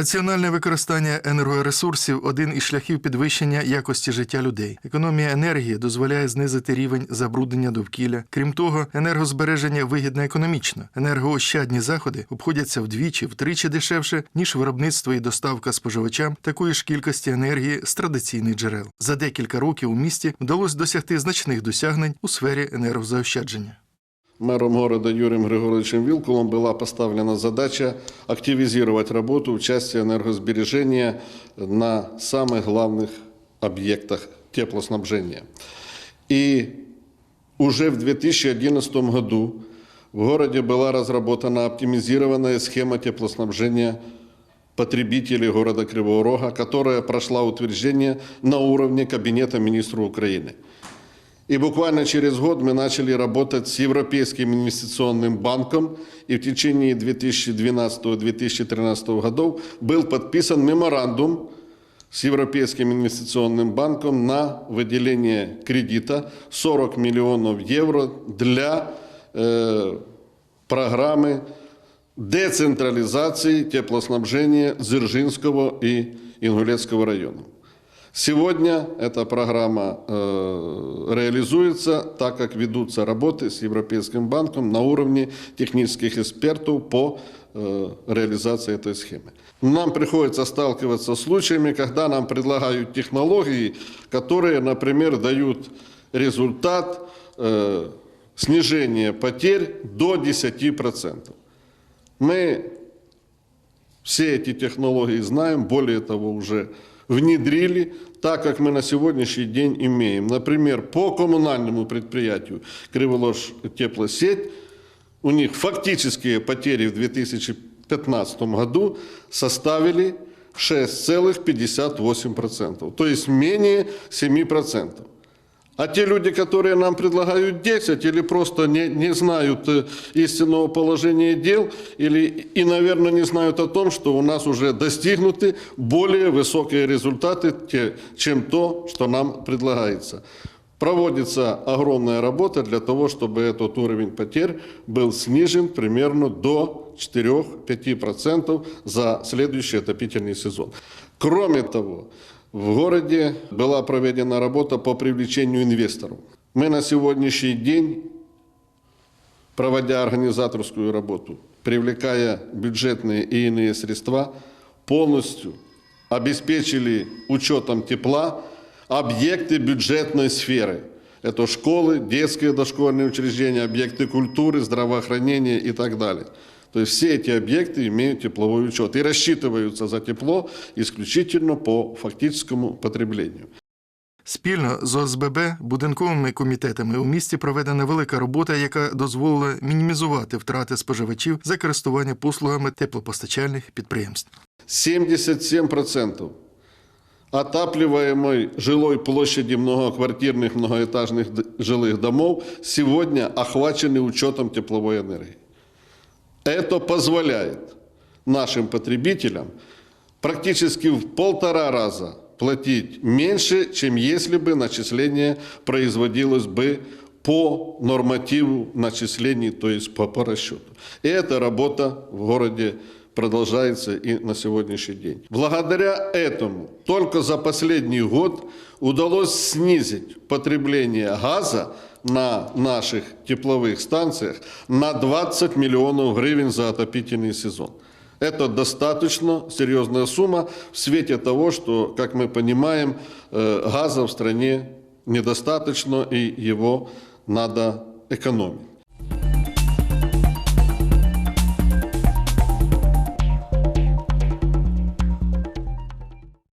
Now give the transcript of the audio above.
Раціональне використання енергоресурсів один із шляхів підвищення якості життя людей. Економія енергії дозволяє знизити рівень забруднення довкілля. Крім того, енергозбереження вигідно економічно. Енергоощадні заходи обходяться вдвічі, втричі дешевше, ніж виробництво і доставка споживачам такої ж кількості енергії з традиційних джерел. За декілька років у місті вдалося досягти значних досягнень у сфері енергозаощадження. Мэром города Юрием Григорьевичем Вилкулом была поставлена задача активизировать работу в части энергосбережения на самых главных объектах теплоснабжения. И уже в 2011 году в городе была разработана оптимизированная схема теплоснабжения потребителей города Кривого Рога, которая прошла утверждение на уровне Кабинета министров Украины. И буквально через год мы начали работать с Европейским инвестиционным банком, и в течение 2012-2013 годов был подписан меморандум с Европейским инвестиционным банком на выделение кредита 40 миллионов евро для э, программы децентрализации теплоснабжения Дзержинского и Ингулецкого районов. Сегодня эта программа э, реализуется, так как ведутся работы с Европейским банком на уровне технических экспертов по э, реализации этой схемы. Нам приходится сталкиваться с случаями, когда нам предлагают технологии, которые, например, дают результат э, снижения потерь до 10%. Мы все эти технологии знаем, более того, уже внедрили, так как мы на сегодняшний день имеем. Например, по коммунальному предприятию Криволож теплосеть, у них фактические потери в 2015 году составили 6,58%, то есть менее 7%. А те люди, которые нам предлагают 10 или просто не, не знают э, истинного положения дел, или и, наверное, не знают о том, что у нас уже достигнуты более высокие результаты, чем то, что нам предлагается. Проводится огромная работа для того, чтобы этот уровень потерь был снижен примерно до 4-5% за следующий отопительный сезон. Кроме того, в городе была проведена работа по привлечению инвесторов. Мы на сегодняшний день, проводя организаторскую работу, привлекая бюджетные и иные средства, полностью обеспечили учетом тепла объекты бюджетной сферы. Это школы, детские дошкольные учреждения, объекты культуры, здравоохранения и так далее. То есть все эти объекты имеют тепловой учет и рассчитываются за тепло исключительно по фактическому потреблению. Спільно з ОСББ будинковими комітетами у місті проведена велика робота, яка дозволила мінімізувати втрати споживачів за користування послугами теплопостачальних підприємств. 77% отапливаемой жилой площади многоквартирных многоэтажных д- жилых домов сегодня охвачены учетом тепловой энергии. Это позволяет нашим потребителям практически в полтора раза платить меньше, чем если бы начисление производилось бы по нормативу начислений, то есть по, по расчету. И эта работа в городе продолжается и на сегодняшний день. Благодаря этому только за последний год удалось снизить потребление газа на наших тепловых станциях на 20 миллионов гривен за отопительный сезон. Это достаточно серьезная сумма в свете того, что, как мы понимаем, э, газа в стране недостаточно и его надо экономить.